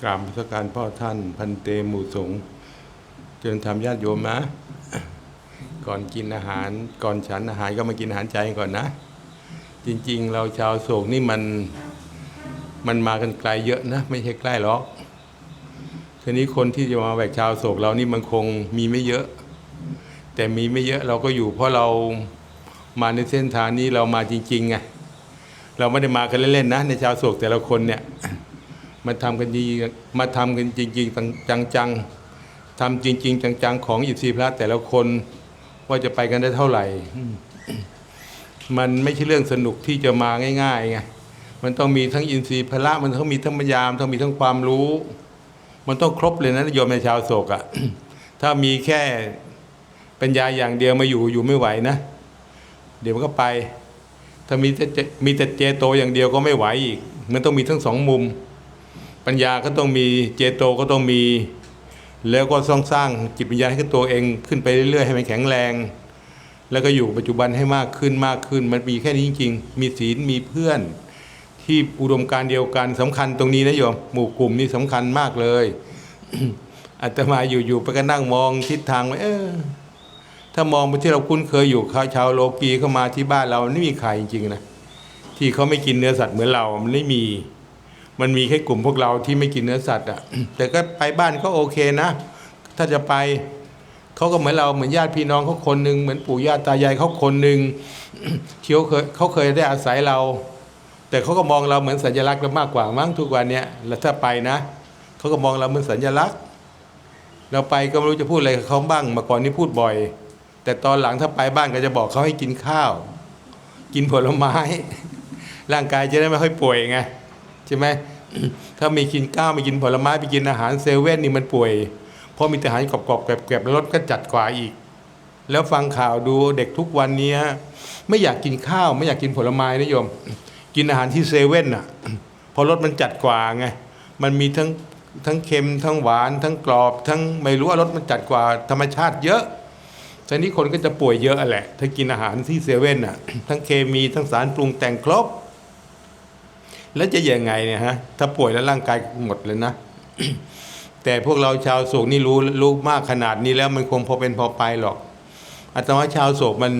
กราบนมัสการพ่อท่านพันเตหมู่สงเจริญธรรมญาติโยมนะ ก่อนกินอาหาร ก่อนฉันอาหารก็มากินอาหารใจก่อนนะ จริง ๆ เราชาวโศกนี่มันมันมากันไกลเยอะนะ ไม่ใช่ใกล้หรอกทีนี้คนที่จะมาแบกชาวโศกเรานี่มันคงมีไม่เยอะ แต่มีไม่เยอะเราก็อยู่เพราะเรามาในเส้นทางนี้เรามาจริงๆไง เราไม่ได้มากันเล่นๆนะในชาวโศกแต่ละคนเนี่ยมาทำกันดีมาทำกันจริง ๆ จังๆทำจริง ๆ จังๆ ของอิสีพระแต่ละคนว่าจะไปกันได้เท่าไหร่ มันไม่ใช่เรื่องสนุกที่จะมาง่ายๆไงมันต้องมีทั้งอินทรีย์พละมันต้องมีทั้งปัญญามนต้องมีทั้งความรู้ มันต้องครบเลยนะโยมในชาวโศกอะ่ะถ้ามีแค่ปัญญาอย่างเดียวมาอยู่อยู่ไม่ไหวนะ เดี๋ยวมันก็ไป ถ้ามีแต่เจมีแต่เจโตอย่างเดียวก็ไม่ไหวอีก มันต้องมีทั้งสองมุม ปัญญาก็ต้องมีเจโตก็ต้องมี แล้วก็ต้องสร้างจิตวิญญาณให้ตัวเองขึ้นไปเรื่อยๆให้มันแข็งแรง แล้วก็อยู่ปัจจุบันให้มากขึ้นมากขึ้น มันมีแค่นี้จริงๆ มีศีลมีเพื่อน ที่อุดมการเดียวกันสำคัญตรงนี้นะโยมหมู่กลุ่มนี่สำคัญมากเลยอาตมาอยู่ๆไปก็นั่งมองทิศทางไว้เออ ถ้ามองไปที่เราคุ้นเคยอยู่เขาชาวโลกีเข้ามาที่บ้านเราไม่มีใครจริงๆนะที่เขาไม่กินเนื้อสัตว์เหมือนเรา มันไม่มี มันมีแค่กลุ่มพวกเราที่ไม่กินเนื้อสัตว์อะ แต่ก็ไปบ้านก็โอเคนะ ถ้าจะไปเขาก็เหมือนเราเหมือนญาติพี่น้องเขาคนหนึ่งเหมือนปู่ย่าตายายเขาคนหนึ่งที่เขาเคยเขาเคยได้อาศัยเรา แต่เขาก็มองเราเหมือนสัญลักษณ์เรามากกว่ามั้งทุกวันเนี้ยแล้วถ้าไปนะเขาก็มองเราเหมือนสัญลักษณ์ เราไปก็ไม่รู้จะพูดอะไรกับเขาบ้างมื่อก่อนนี่พูดบ่อย แต่ตอนหลังถ้าไปบ้านก็จะบอกเขาให้กินข้าว กินผลไม้ ร่างกายจะได้ไม่ค่อยป่วยไงใช่ไหมถ้ามีกินข้าวไม่กินผลไม้ไปกินอาหารเซเว่นนี่มันป่วย เพราะมีแต่อาหารกรอบๆแกรบๆรสก็จัดกว่าอีก แล้วฟังข่าวดูเด็กทุกวันนี้ไม่อยากกินข้าวไม่อยากกินผลไม้นะโยม กินอาหารที่เซเว่นอะพราะรสมันจัดกว่าไงมันมีทั้งทั้งเค็มทั้งหวาน ทั้งกรอบ ทั้งไม่รู้ว่ารสมันจัดกว่าธรรมชาติเยอะ ทีนี้คนก็จะป่วยเยอะแหละ ถ้ากินอาหารที่เซเว่นอะ ทั้งเคมีทั้งสารปรุงแต่งครบ แล้วจะยังไงเนี่ยฮะ ถ้าป่วยแล้วร่างกายหมดเลยนะ แต่พวกเราชาวโศกนี่รู้รู้มากขนาดนี้แล้วมันคงพอเป็นพอไปหรอกอาตมาชาวโศกมัน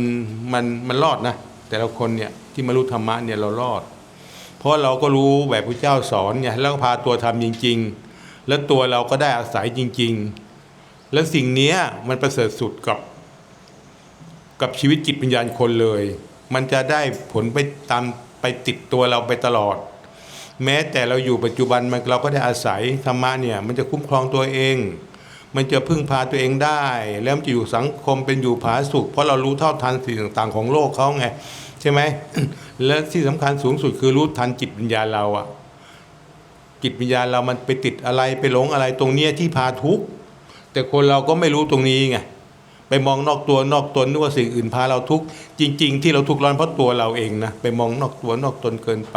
มันมันรอดนะ แต่ละคนเนี่ยที่มารู้ธรรมะเนี่ยเรารอด เพราะเราก็รู้แบบพระเจ้าสอนไงแล้วก็พาตัวทำจริง ๆ แล้วตัวเราก็ได้อาศัยจริง ๆ แล้วสิ่งนี้มันประเสริฐสุดกับ กับชีวิตจิตวิญญาณคนเลย มันจะได้ผลไปตามไปติดตัวเราไปตลอด แม้แต่เราอยู่ปัจจุบันมันเราก็ได้อาศัยธรรมะเนี่ยมันจะคุ้มครองตัวเอง มันจะพึ่งพาตัวเองได้ แล้วมันจะอยู่สังคมเป็นอยู่ผาสุข เพราะเรารู้เท่าทันสิ่งต่าง ๆ ของโลกเขาไงใช่ไหมและที่สำคัญสูงสุดคือรู้ทันจิตวิญญาณเราอะจิตวิญญาณเรามันไปติดอะไรไปหลงอะไรตรงเนี้ยที่พาทุกข์แต่คนเราก็ไม่รู้ตรงนี้ไง ไปมองนอกตัวนอกตนนึกว่าสิ่งอื่นพาเราทุกข์จริง ๆ ที่เราทุกข์ร้อนเพราะตัวเราเองนะไปมองนอกตัวนอกตนเกินไป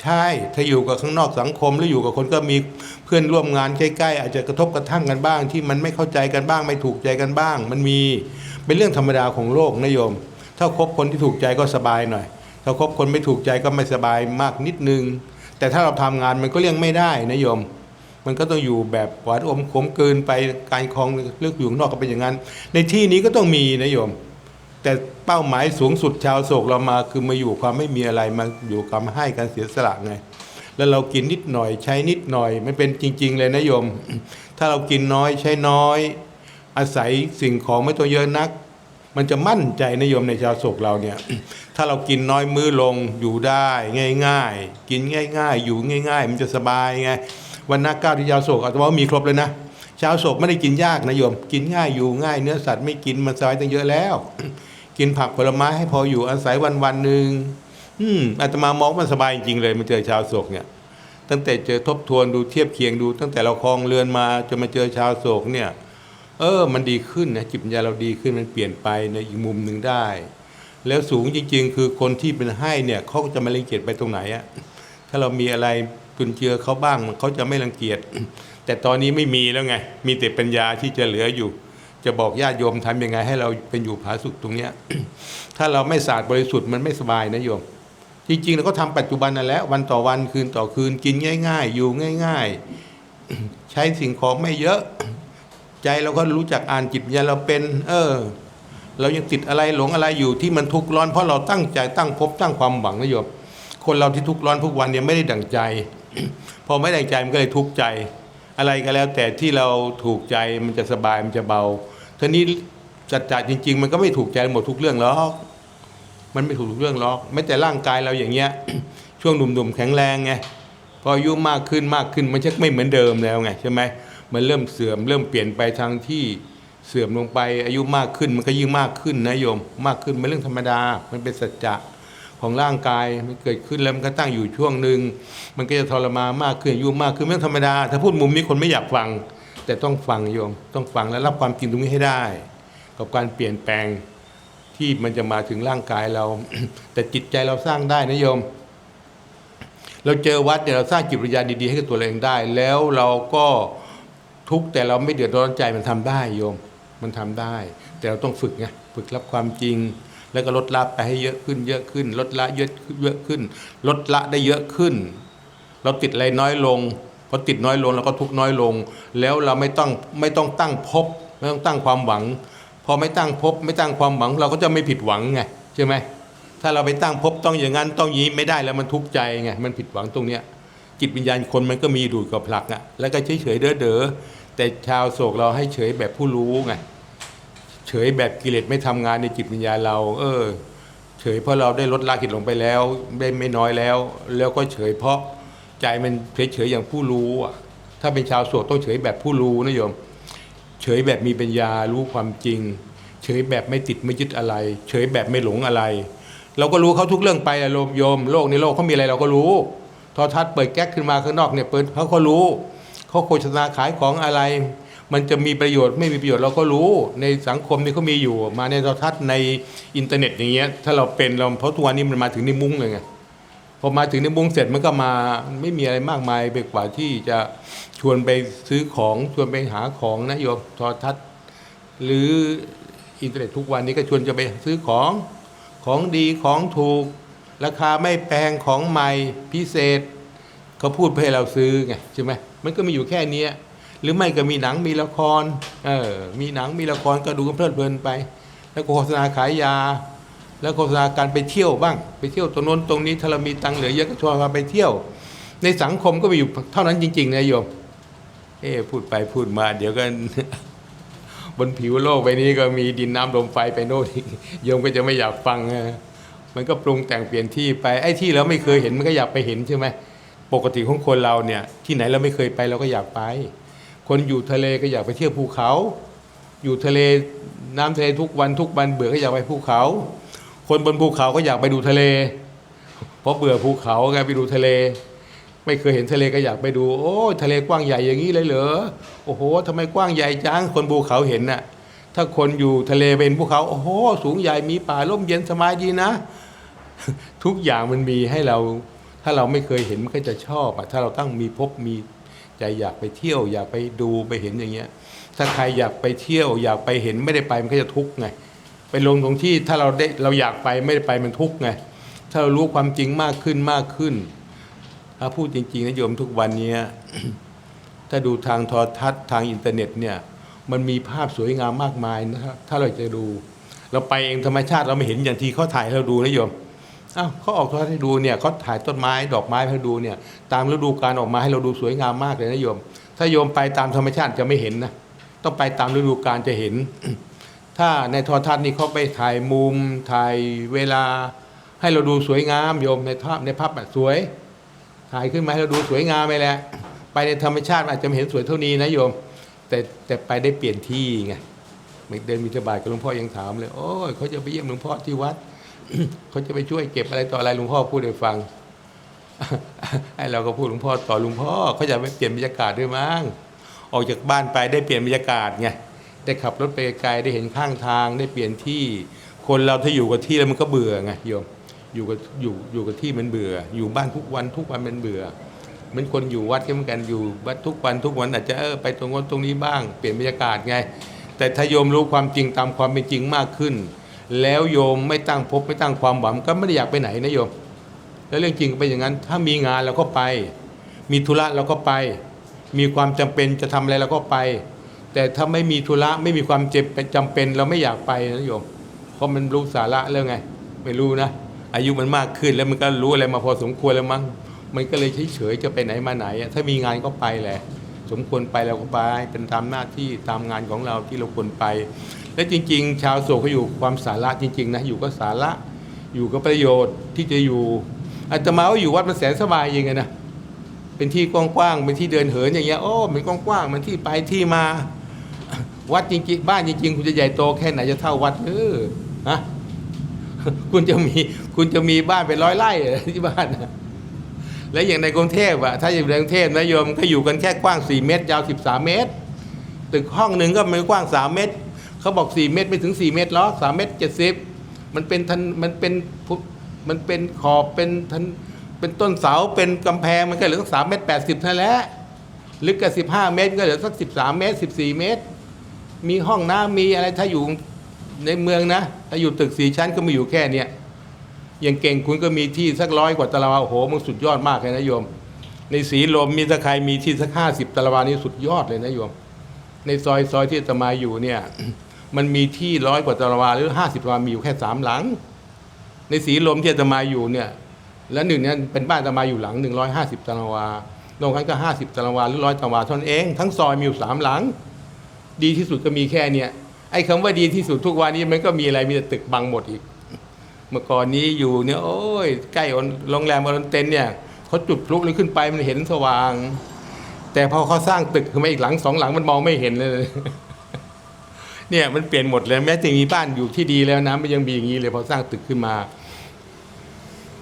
ใช่ถ้าอยู่กับข้างนอกสังคมหรืออยู่กับคนก็มีเพื่อนร่วมงานใกล้ๆอาจจะกระทบกระทั่งกันบ้าง ที่มันไม่เข้าใจกันบ้าง ไม่ถูกใจกันบ้าง มันมีเป็นเรื่องธรรมดาของโลกนะโยม ถ้าคบคนที่ถูกใจก็สบายหน่อย ถ้าคบคนไม่ถูกใจก็ไม่สบายมากนิดนึง แต่ถ้าเราทำงานมันก็เลี่ยงไม่ได้นะโยม มันก็ต้องอยู่แบบหวานอมขมเกินไปการคลองเลือกอยู่ข้างนอกก็เป็นอย่างนั้น ในที่นี้ก็ต้องมีนะโยม แต่เป้าหมายสูงสุดชาวโศกเรามาคือมาอยู่ความไม่มีอะไรมาอยู่กับให้การเสียสละไงแล้วเรากินนิดหน่อยใช้นิดหน่อยมันเป็นจริง ๆ เลยนะโยม ถ้าเรากินน้อยใช้น้อย อาศัยสิ่งของไม่ตัวเยอะนัก มันจะมั่นใจนะโยมในชาวโศกเราเนี่ย ถ้าเรากินน้อยมื้อลงอยู่ได้ง่าย ๆ กินง่าย ๆ อยู่ง่าย ๆ มันจะสบายไง วันน้าเก้าที่ชาวโศกอาตมาว่ามีครบเลยนะชาวโศกไม่ได้กินยากนะโยม กินง่ายอยู่ง่ายเนื้อสัตว์ไม่กินมันสบายตั้งเยอะแล้ว กินผักผลไม้ให้พออยู่อาศัยวันวันหนึ่งอืมอาตมามองมันสบายจริงเลยมาเจอชาวโศกเนี่ย ตั้งแต่เจอทบทวนดูเทียบเคียงดู ตั้งแต่เราคลองเรือนมาจนมาเจอชาวโศกเนี่ย เออ มันดีขึ้นนะจิตวิญญาเราดีขึ้นมันเปลี่ยนไปในอีกมุมหนึ่งได้ แล้วสูงจริง ๆ คือคนที่เป็นให้เนี่ยเขาก็จะไม่รังเกียจไปตรงไหนอะถ้าเรามีอะไร จุนเจือเขาบ้างเขาจะไม่รังเกียจ แต่ตอนนี้ไม่มีแล้วไง มีแต่ปัญญาที่จะเหลืออยู่ จะบอกญาติโยมทำยังไง ให้เราเป็นอยู่ผาสุขตรงเนี้ยถ้าเราไม่สะอาดบริสุทธิ์มันไม่สบายนะโยม จริง ๆ เราก็ทำปัจจุบันนั่นแหละวันต่อวันคืนต่อคืนกินง่าย ๆ อยู่ง่าย ๆ ใช้สิ่งของไม่เยอะ ใจเราก็รู้จักอ่านจิตวิญาเราเป็น เออ เรายังติดอะไรหลงอะไรอยู่ที่มันทุกข์ร้อนเพราะเราตั้งใจตั้งภพตั้งความหวังนะโยมคนเราที่ทุกข์ร้อนทุกวันเนี่ยไม่ได้ดั่งใจ พอไม่ไดั่งใจมันก็เลยทุกข์ใจ อะไรก็แล้ว แต่ที่เราถูกใจมันจะสบายมันจะเบาทีนี้จัดจ่าจริง ๆ มันก็ไม่ถูกใจหมดทุกเรื่องหรอกมันไม่ถูกทุกเรื่องหรอกไม่แต่ร่างกายเราอย่างเงี้ย ช่วงหนุ่มๆแข็งแรงไงพออายุมากขึ้นมากขึ้นมันชักไม่เหมือนเดิมแล้วไงใช่ไหมมันเริ่มเสื่อมเริ่มเปลี่ยนไปทางที่เสื่อมลงไปอายุมากขึ้นมันก็ยิ่งมากขึ้นนะโยม มากขึ้นเป็นเรื่องธรรมดา มันเป็นสัจจะ ของร่างกายมันเกิดขึ้นแล้วมันก็ตั้งอยู่ช่วงหนึ่งมันก็จะทรมานมากขึ้นอายุมากขึ้นเรื่องธรรมดา ถ้าพูดมุมนี้คนไม่อยากฟัง แต่ต้องฟังโยม ต้องฟังและรับความจริงตรงนี้ให้ได้ กับการเปลี่ยนแปลงที่มันจะมาถึงร่างกายเรา แต่จิตใจเราสร้างได้นะโยม เราเจอวัดเนี่ยเราสร้างจิตวิญญาณดีๆ ให้กับตัวเองได้ แล้วเราก็ทุกแต่เราไม่เดือดร้อนใจมันทำได้โยม มันทำได้ แต่เราต้องฝึกไงฝึกรับความจริง แล้วก็ลดละไปให้เยอะขึ้นเยอะขึ้น ลดละเยอะเยอะขึ้น ลดละได้เยอะขึ้น เราติดอะไรน้อยลงพอติดน้อยลงเราก็ทุกน้อยลง แล้วเราไม่ต้องไม่ต้องตั้งภพไม่ต้องตั้งความหวัง พอไม่ตั้งภพไม่ตั้งความหวัง เราก็จะไม่ผิดหวังไงใช่ไหมถ้าเราไปตั้งภพต้องอย่างนั้นต้องยี้ไม่ได้แล้วมันทุกข์ใจไงมันผิดหวังตรงเนี้ยจิตวิญญาณคนมันก็มีดูดกับผลักอะแล้วก็เฉยเฉยเด้อเด้อแต่ชาวโศกเราให้เฉยแบบผู้รู้ไง เฉยแบบกิเลสไม่ทำงานในจิตวิญญาณเรา เออ เฉยเพราะเราได้ลดละกิเลสลงไปแล้วได้ไม่น้อยแล้ว แล้วก็เฉยเพราะใจมันเฉยเฉยๆอย่างผู้รู้อะถ้าเป็นชาวโศกต้องเฉยแบบผู้รู้นะโยม เฉยแบบมีปัญญารู้ความจริง เฉยแบบไม่ติดไม่ยึดอะไร เฉยแบบไม่หลงอะไร เราก็รู้เขาทุกเรื่องไปอะโลมโยม โลกในโลกเขามีอะไรเราก็รู้ทอทัศน์เปิดแก๊กขึ้นมาข้างนอกเนี่ยเปิดเขาก็รู้เขาโฆษณาขายของอะไร มันจะมีประโยชน์ไม่มีประโยชน์เราก็รู้ในสังคมนี่เขามีอยู่ มาในโทรทัศน์ในอินเทอร์เน็ตอย่างเงี้ยถ้าเราเป็นเราเพราะทุกวันนี้มันมาถึงในมุ้งเลยไงพอมาถึงในมุ้งเสร็จมันก็มาไม่มีอะไรมากมายไปกว่าที่จะชวนไปซื้อของชวนไปหาของนะโยมโทรทัศน์ หรืออินเทอร์เน็ตทุกวันนี้ก็ชวนจะไปซื้อของของดีของถูก ราคาไม่แพงของใหม่พิเศษเขาพูดเพื่อให้เราซื้อไงใช่ไหมมันก็มีอยู่แค่นี้ หรือไม่ก็มีหนังมีละครเออมีหนังมีละครก็ดูกันเพลิดเพลินไป แล้วโฆษณาขายยา แล้วโฆษณาการไปเที่ยวบ้าง ไปเที่ยวตรงโน้นตรงนี้ถ้าเรามีตังเหลือเยอะก็ชวนเราไปเที่ยว ในสังคมก็มีอยู่เท่านั้นจริงๆนะโยมเอ๊พูดไปพูดมา เดี๋ยวกันบนผิวโลกใบนี้ก็มีดินน้ำลมไฟไปโน่นโยมก็จะไม่อยากฟังมันก็ปรุงแต่งเปลี่ยนที่ไปไอ้ที่เราไม่เคยเห็นมันก็อยากไปเห็นใช่ไหมปกติของคนเราเนี่ย ที่ไหนเราไม่เคยไปเราก็อยากไป คนอยู่ทะเลก็อยากไปเที่ยวภูเขา อยู่ทะเลน้ำทะเลทุกวันทุกวันเบื่อก็อยากไปภูเขา คนบนภูเขาก็อยากไปดูทะเล เพราะเบื่อภูเขาไงไปดูทะเล ไม่เคยเห็นทะเลก็อยากไปดู โอ้ยทะเลกว้างใหญ่อย่างนี้เลยเหรอโอ้โหทำไมกว้างใหญ่จังคนภูเขาเห็นน่ะถ้าคนอยู่ทะเลเป็นภูเขาโอ้โหสูงใหญ่มีป่าร่มเย็นสบายดีนะ ทุกอย่างมันมีให้เรา ถ้าเราไม่เคยเห็นมันก็จะชอบอะถ้าเราตั้งมีพบมี ใจอยากไปเที่ยว อยากไปดูไปเห็นอย่างเงี้ย ถ้าใครอยากไปเที่ยว อยากไปเห็นไม่ได้ไปมันก็จะทุกข์ไงไปลงตรงที่ถ้าเราได้เราอยากไปไม่ได้ไปมันทุกข์ไงถ้าเรารู้ความจริงมากขึ้นมากขึ้นถ้าพูดจริงๆนะโยมทุกวันนี้ถ้าดูทางโทรทัศน์ทางอินเทอร์เน็ตเนี่ยมันมีภาพสวยงามมากมายนะครับถ้าเราจะดู เราไปเองธรรมชาติเราไม่เห็นอย่างที่เขาถ่ายเราดูนะโยม อ้าวเขาออกโทรทัศน์ให้ดูเนี่ยเขาถ่ายต้นไม้ดอกไม้ให้ดูเนี่ย ตามฤดูกาลออกมาให้เราดูสวยงามมากเลยนะโยม ถ้าโยมไปตามธรรมชาติจะไม่เห็นนะต้องไปตามฤดูกาลจะเห็น ถ้าในโทรทัศน์นี่เขาไปถ่ายมุมถ่ายเวลา ให้เราดูสวยงามโยมในภาพในภาพแบบสวย ถ่ายขึ้นมาให้เราดูสวยงามไปแหละไปในธรรมชาติอาจจะไม่เห็นสวยเท่านี้นะโยม แต่แต่ไปได้เปลี่ยนที่ไงเดินมิถบาทกับหลวงพ่อยังถามเลย โอ้ยเขาจะไปเยี่ยมหลวงพ่อที่วัด เขาจะไปช่วยเก็บอะไรต่ออะไรหลวงพ่อพูดให้ฟังไอ้เราก็พูดหลวงพ่อต่อหลวงพ่อเขาจะไปเปลี่ยนบรรยากาศด้วยมั้งออกจากบ้านไปได้เปลี่ยนบรรยากาศไงได้ขับรถไปไกลได้เห็นข้างทางได้เปลี่ยนที่ คนเราถ้าอยู่กับที่แล้วมันก็เบื่อไงโยมอยู่กับอยู่อยู่กับที่มันเบื่อ อยู่บ้านทุกวันทุกวันมันเบื่อเหมือนคนอยู่วัดก็เหมือนกันอยู่วัดทุกวันทุกวันอาจจะเออไปตรงนู้นตรงนี้บ้างเปลี่ยนบรรยากาศไง แต่ถ้าโยมรู้ความจริงตามความเป็นจริงมากขึ้น แล้วโยมไม่ตั้งภพไม่ตั้งความหวังก็ไม่ได้อยากไปไหนนะโยม แล้วเรื่องจริงก็เป็นอย่างนั้น ถ้ามีงานเราก็ไป มีธุระเราก็ไป มีความจำเป็นจะทำอะไรเราก็ไป แต่ถ้าไม่มีธุระไม่มีความเจ็บเป็นจำเป็นเราไม่อยากไปนะโยม เพราะมันรู้สาระเรื่องไง ไม่รู้นะ อายุมันมากขึ้นแล้วมันก็รู้อะไรมาพอสมควรแล้วมั้ง มันก็เลยเฉยๆจะไปไหนมาไหน ถ้ามีงานก็ไปแหละ สมควรไปเราก็ไป เป็นตามหน้าที่ตามงานของเราที่เราควรไป และจริง ๆ ชาวโศกเขาอยู่ความสาระจริง ๆ นะ อยู่ก็สาระอยู่ก็ประโยชน์ที่จะอยู่อาตมาว่าอยู่วัดมันแสนสบายเองไงนะเป็นที่กว้างๆเป็นที่เดินเหินอย่างเงี้ยโอ้มันกว้างๆมันที่ไปที่มา วัดจริงๆบ้านจริง ๆ คุณจะใหญ่โตแค่ไหนจะเท่าวัดเออฮะคุณจะมีคุณจะมีบ้านเป็นร้อยไร่ที่บ้านนะและอย่างในกรุงเทพอะถ้าอยู่ในกรุงเทพนะโยมก็อยู่กันแค่กว้าง 4 เมตร ยาว 13 เมตร ตึกห้องหนึ่งก็ไม่กว้าง 3 เมตร เขาบอก 4 เมตรไม่ถึง 4 เมตรหรอก3เมตร70มันเป็นทันมันเป็นมันเป็นขอบเป็นทันเป็นต้นเสาเป็นกำแพงมันก็เหลือสักสามเมตรแปดสิบเท่านั้นแหละลึกก็สิบห้าเมตรก็เหลือสักสิบสามเมตรสิบสี่เมตร มีห้องน้ำมีอะไรถ้าอยู่ในเมืองนะ ถ้าอยู่ตึกสี่ชั้นก็มีอยู่แค่เนี้ยอย่างเก่งคุณก็มีที่สักร้อยกว่าตารางวาโอ้โหมันสุดยอดมากเลยนะโยม ในสีลมมีถ้าใครมีที่สักห้าสิบตารางวานี่สุดยอดเลยนะโยม ในซอยซอยที่ตมาอยู่เนี่ย มันมีที่ร้อยกว่าตารางวาหรือห้าสิบตารางวามีอยู่แค่สามหลัง ในสีลมที่อาตมาอยู่เนี่ย แล้วหนึ่งเนี่ยเป็นบ้านอาตมาอยู่หลังหนึ่งร้อยห้าสิบตารางวานอกนั้นก็ห้าสิบตารางวาหรือร้อยตารางวาเท่านั้นเอง ทั้งซอยมีอยู่สามหลัง ดีที่สุดก็มีแค่เนี่ยไอ้คำว่าดีที่สุดทุกวันนี้มันก็มีอะไรมีแต่ตึกบังหมดอีก เมื่อก่อนนี้อยู่เนี่ยโอ้ยใกล้โรงแรมอรอนเต็นเนี่ยเขาจุดพลุเลยขึ้นไปมันเห็นสว่าง แต่พอเขาสร้างตึกขึ้นมาอีกหลังสองหลังมันมองไม่เห็นเลย เนี่ยมันเปลี่ยนหมดเลยแม้จะมีบ้านอยู่ที่ดีแล้วนะมันยังมีอย่างนี้เลยพอสร้างตึกขึ้นมา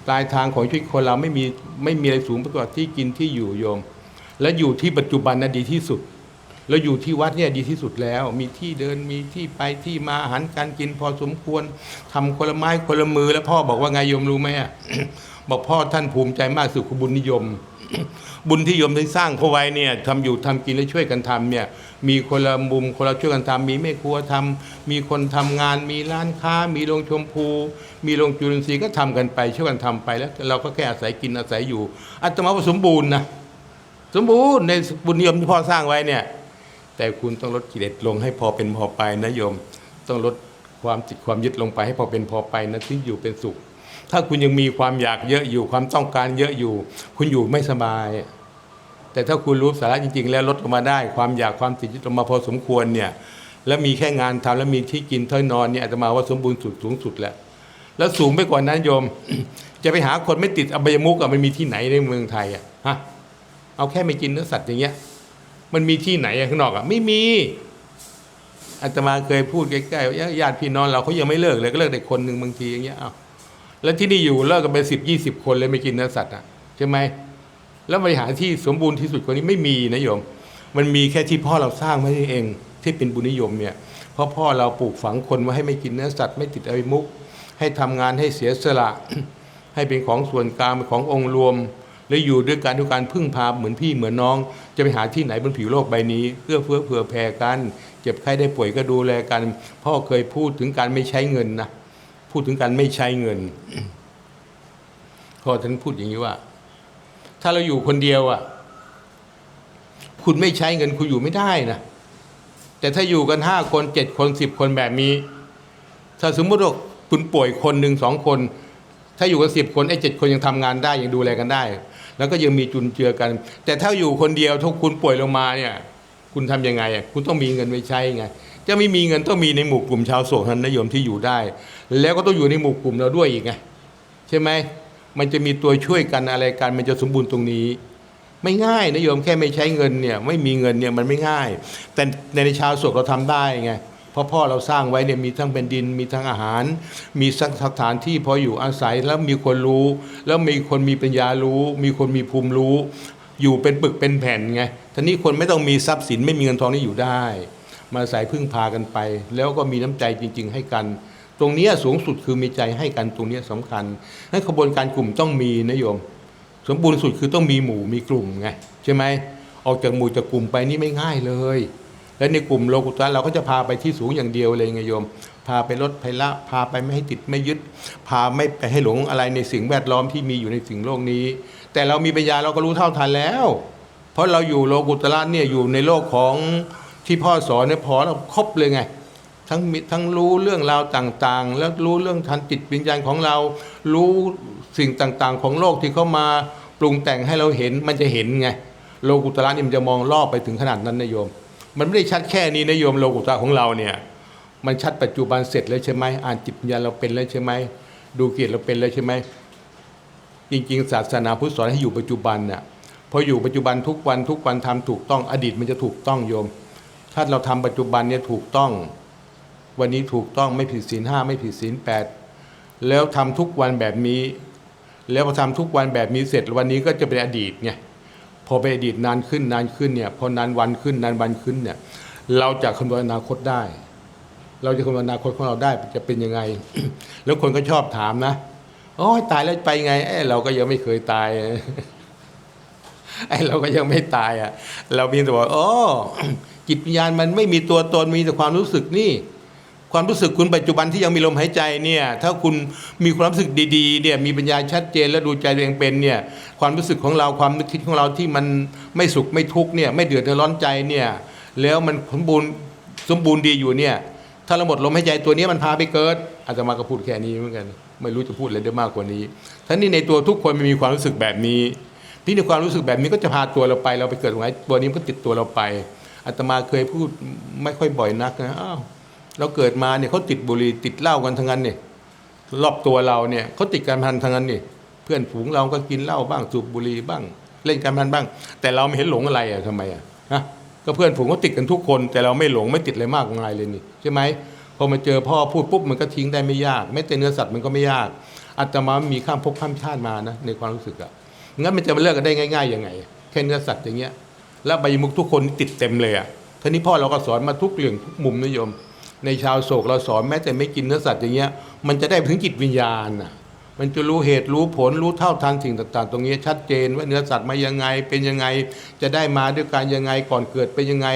ปลายทางของชีวิตคนเราไม่มีไม่มีอะไรสูงไปกว่าที่กินที่อยู่โยม และอยู่ที่ปัจจุบันนะดีที่สุด แล้วอยู่ที่วัดเนี่ยดีที่สุดแล้ว มีที่เดินมีที่ไปที่มาอาหารการกินพอสมควรทำคนละไม้คนละมือแล้วพ่อบอกว่าไงโยมรู้ไหมอะบอกพ่อท่านภูมิใจมากสุดคือบุญนิยม บุญที่โยมได้สร้างเขาไว้เนี่ยทำอยู่ทำกินและช่วยกันทำเนี่ยมีคนละมุมคนละช่วยกันทำมีแม่ครัวทำมีคนทำงาน มีร้านค้า มีโรงชมพู มีโรงจุลินทรีย์ก็ทำกันไปช่วยกันทำไปแล้ว เราก็แค่อาศัยกินอาศัยอยู่อาตมาว่าสมบูรณ์นะสมบูรณ์ในบุญนิยมที่พ่อสร้างไว้เนี่ย แต่คุณต้องลดกิเลสลงให้พอเป็นพอไปนะโยม ต้องลดความจิตความยึดลงไปให้พอเป็นพอไปนะที่อยู่เป็นสุข ถ้าคุณยังมีความอยากเยอะอยู่ความต้องการเยอะอยู่ คุณอยู่ไม่สบาย แต่ถ้าคุณรู้สาระจริง ๆ แล้วลดลงมาได้ ความอยากความติดลงมาพอสมควรเนี่ยแล้วมีแค่งานทำแล้วมีที่กินเท่านอนเนี่ยอาตมาว่าสมบูรณ์สุดสูงสุดแล้ว แล้วสูงไปกว่านั้นโยม จะไปหาคนไม่ติดอบายมุกอะมันมีที่ไหนในเมืองไทยอะฮะเอาแค่ไม่กินเนื้อสัตว์อย่างเงี้ย มันมีที่ไหนข้างนอกอะไม่มีอาตมาเคยพูดใกล้ๆว่าญาติพี่น้องเราเขายังไม่เลิกเลยก็เลิกแต่คนหนึ่งบางทีอย่างเงี้ยอา แล้วที่นี่อยู่เลิกกันไปสิบยี่สิบคนเลยไม่กินเนื้อสัตว์อะใช่ไหมแล้วบริหารที่สมบูรณ์ที่สุดกว่านี้ไม่มีนะโยม มันมีแค่ที่พ่อเราสร้างไว้เองที่เป็นบุญนิยมเนี่ยเพราะพ่อเราปลูกฝังคนไว้ให้ไม่กินเนื้อสัตว์ไม่ติดอบายมุกให้ทำงานให้เสียสละ ให้เป็นของส่วนกลางเป็นขององค์รวม และอยู่ด้วยกันด้วยการพึ่งพาเหมือนพี่เหมือนน้อง จะไปหาที่ไหนบนผิวโลกใบนี้เพื่อเฟื้อเผื่อแผ่กัน เจ็บไข้ได้ป่วยก็ดูแลกัน พ่อเคยพูดถึงการไม่ใช้เงินนะ พูดถึงการไม่ใช้เงินพอท่านพูดอย่างนี้ว่า ถ้าเราอยู่คนเดียวอะ คุณไม่ใช้เงินคุณอยู่ไม่ได้นะแต่ถ้าอยู่กันห้าคนเจ็ดคนสิบคนแบบนี้ ถ้าสมมติว่าคุณป่วยคนหนึ่งสองคน ถ้าอยู่กันสิบคนไอ้เจ็ดคนยังทำงานได้ยังดูแลกันได้ แล้วก็ยังมีจุนเจือกัน แต่ถ้าอยู่คนเดียวถ้าคุณป่วยลงมาเนี่ย คุณทำยังไงอะคุณต้องมีเงินไว้ใช้ไงจะไม่มีเงินต้องมีในหมู่กลุ่มชาวโสดทันนโยมที่อยู่ได้ แล้วก็ต้องอยู่ในหมู่กลุ่มเราด้วยอีกไงใช่ไหมมันจะมีตัวช่วยกันอะไรกันมันจะสมบูรณ์ตรงนี้ ไม่ง่ายนะโยมแค่ไม่ใช้เงินเนี่ยไม่มีเงินเนี่ยมันไม่ง่าย แต่ในชาวโศกเราทำได้ไงเพราะพ่อเราสร้างไว้เนี่ยมีทั้งเป็นดินมีทั้งอาหาร มีสถานที่พออยู่อาศัยแล้วมีคนรู้ แล้วมีคนมีปัญญารู้ มีคนมีภูมิรู้ อยู่เป็นปึกเป็นแผ่นไงทีนี้คนไม่ต้องมีทรัพย์สินไม่มีเงินทองนี่อยู่ได้ มาใส่พึ่งพากันไป แล้วก็มีน้ำใจจริง ๆ ให้กัน ตรงนี้สูงสุดคือมีใจให้กันตรงนี้ยสำคัญนั้ขบวนการกลุ่มต้องมีนะโยม สมบูรณ์สุดคือต้องมีหมู่มีกลุ่มไงใช่ไหมออกจากหมู่จากกลุ่มไปนี่ไม่ง่ายเลย และในกลุ่มโลกุตระเราก็จะพาไปที่สูงอย่างเดียวเลยไงโยม พาไปลดภัยละพาไปไม่ให้ติดไม่ยึด พาไม่ไปให้หลงอะไรในสิ่งแวดล้อมที่มีอยู่ในสิ่งโลกนี้ แต่เรามีปัญญาเราก็รู้เท่าทันแล้ว เพราะเราอยู่โลกุตระเนี่ยอยู่ในโลกของที่พ่อสอนเนี่ยพอเราครบเลยไง ทั้งมีทั้งรู้เรื่องราวต่างๆ แล้วรู้เรื่องทันจิตวิญญาณของเรา รู้สิ่งต่างๆ ของโลกที่เขามาปรุงแต่งให้เราเห็นมันจะเห็นไงโลกุตระนี่มันจะมองรอบไปถึงขนาดนั้นนะโยม มันไม่ได้ชัดแค่นี้นะโยมโลกุตระของเราเนี่ยมันชัดปัจจุบันเสร็จแล้วใช่ไหมอ่านจิตวิญญาณเราเป็นแล้วใช่ไหมดูเกียรติเราเป็นแล้วใช่ไหมจริงๆ ศาสนาพุทธสอนให้อยู่ปัจจุบันน่ะพออยู่ปัจจุบันทุกวันทุกวันทำถูกต้องอดีตมันจะถูกต้องโยม ถ้าเราทำปัจจุบันเนี่ยถูกต้อง วันนี้ถูกต้องไม่ผิดศีลห้าไม่ผิดศีลแปดแล้วทำทุกวันแบบนี้ แล้วพอทำทุกวันแบบนี้เสร็จวันนี้ก็จะเป็นอดีตไงพอเป็นอดีตนานขึ้นนานขึ้นเนี่ยพอนานวันขึ้นนานวันขึ้นเนี่ยเราจะคำนวณอนาคตได้ เราจะคำนวณอนาคตของเราได้จะเป็นยังไง แล้วคนก็ชอบถามนะโอ้ยตายแล้วไปไงเอ้เราก็ยังไม่เคยตายไอ้เราก็ยังไม่ตายอะ เรามีแต่ว่าโอ้จิตวิญญาณมันไม่มีตัวตนมีแต่ความรู้สึกนี่ ความรู้สึกคุณปัจจุบันที่ยังมีลมหายใจเนี่ยถ้าคุณมีความรู้สึกดีๆเนี่ยมีปัญญาชัดเจนและดูใจตัวเองเป็นเนี่ยความรู้สึกของเราความนึกคิดของเราที่มันไม่สุขไม่ทุกข์เนี่ยไม่เดือดร้อนใจเนี่ยแล้วมันสมบูรณ์สมบูรณ์ดีอยู่เนี่ยถ้าเราหมดลมหายใจตัวนี้มันพาไปเกิดอาตมาก็พูดแค่นี้เหมือนกัน ไม่รู้จะพูดอะไรได้มากกว่านี้ทั้งนี้ในตัวทุกคนมันมีความรู้สึกแบบนี้ที่ในความรู้สึกแบบนี้ก็จะพาตัวเราไป เราไปเกิดตรงไหนตัวนี้มันก็ติดตัวเราไปอาตมาเคยพูดไม่ค่อยบ่อยนักนะอ้าว เราเกิดมาเนี่ยเขาติดบุหรี่ติดเหล้ากันทั้งนั้นเนี่ยรอบตัวเราเนี่ยเขาติดการพนันทั้งนั้นนี่เพื่อนฝูงเราก็กินเหล้าบ้างสูบบุหรี่บ้าง เล่นการพนันบ้าง แต่เราไม่เห็นหลงอะไรอะทำไมอะฮะก็เพื่อนฝูงเขาติดกันทุกคน แต่เราไม่หลงไม่ติดอะไรมากมายเลยนี่ใช่ไหมพอมาเจอพ่อพูดปุ๊บมันก็ทิ้งได้ไม่ยากแม้แต่เนื้อสัตว์มันก็ไม่ยากอาตมามีข้ามภพข้ามชาติมานะในความรู้สึกอะงั้นมันจะมาเลิกกันได้ง่ายๆยังไงแค่เนื้อสัตว์อย่างเงี้ยแล้วใบมุกทุกคนติดเต็มเลยอะทีนี้พ่อเราก็สอนมาทุกเรื่องทุกมุมนะโยม ในชาวโศกเราสอนแม้แต่ไม่กินเนื้อสัตว์อย่างเงี้ยมันจะได้ถึงจิตวิญญาณน่ะมันจะรู้เหตุรู้ผลรู้เท่าทันสิ่งต่าง ๆ ตรงนี้ชัดเจนว่าเนื้อสัตว์มายังไงเป็นยังไงจะได้มาด้วยการยังไงก่อนเกิดเป็นยังไง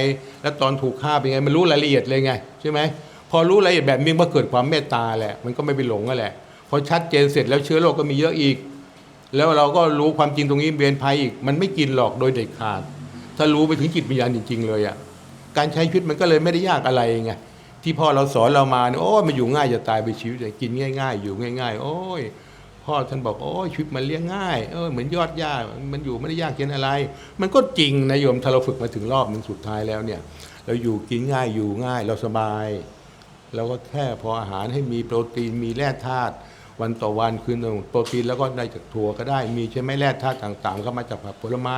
แล้วตอนถูกฆ่าเป็นยังไงมันรู้รายละเอียดเลยไงใช่ไหมพอรู้รายละเอียดแบบนี้มันเกิดความเมตตาแหละมันก็ไม่ไปหลงนั่นแหละพอชัดเจนเสร็จแล้วเชื้อโรคก็มีเยอะอีก แล้วเราก็รู้ความจริงตรงนี้เบียนภัยอีก มันไม่กินหรอกโดยเด็ดขาด ถ้ารู้ไปถึงจิตวิญญาณจริง ๆ เลยอะการใช้ชีวิตมันก็เลยไม่ได้ยากอะไรไง ที่พ่อเราสอนเรามาเนี่ยโอ้ยมันอยู่ง่ายจะตายไปชีวิตเนี่ยกินง่าย ๆ อยู่ง่าย ๆ โอ้ยพ่อท่านบอกโอ้ยชีวิตมันเลี้ยงง่ายเออเหมือนยอดหญ้ามันอยู่ไม่ได้ยากเย็นอะไร มันก็จริงนะโยมถ้าเราฝึกมาถึงรอบหนึ่งสุดท้ายแล้วเนี่ย เราอยู่กินง่ายอยู่ง่ายเราสบายเราก็แค่พออาหารให้มีโปรตีนมีแร่ธาตุวันต่อวันคืนหนึ่งโปรตีนแล้วก็ได้จากถั่วก็ได้มีใช่ไหมแร่ธาตุต่างๆ ก็มาจากผักผลไม้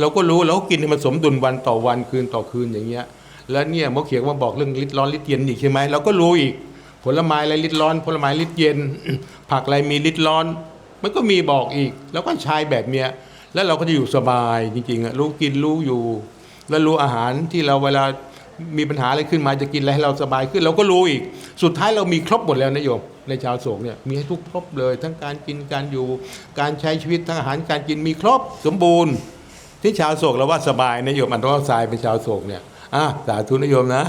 เราก็รู้เราก็กินให้มันสมดุลวันต่อวันคืนต่อคืนอย่างเงี้ย แล้วเนี่ยมอเขียงมาบอกเรื่องลิตร้อนลิตเย็นอีกใช่ไหมเราก็รู้อีก ผลไม้อะไรลิตร้อน ผลไม้ลิตเย็น ผักอะไรมีลิตร้อน มันก็มีบอกอีก แล้วก็ใช้แบบเนี้ยแล้วเราก็จะอยู่สบายจริงๆอะรู้กินรู้อยู่ แล้วรู้อาหารที่เราเวลามีปัญหาอะไรขึ้นมาจะกินอะไรให้เราสบายขึ้น เราก็รู้อีก สุดท้ายเรามีครบหมดแล้วนะโยมในชาวโศกเนี่ยมีให้ทุกครบเลย ทั้งการกินการอยู่ การใช้ชีวิตทั้งอาหารการกินมีครบสมบูรณ์ ที่ชาวโศกเราว่าสบายนะโยมอันตรายเป็นชาวโศกเนี่ย อะสาธุนิยมนะ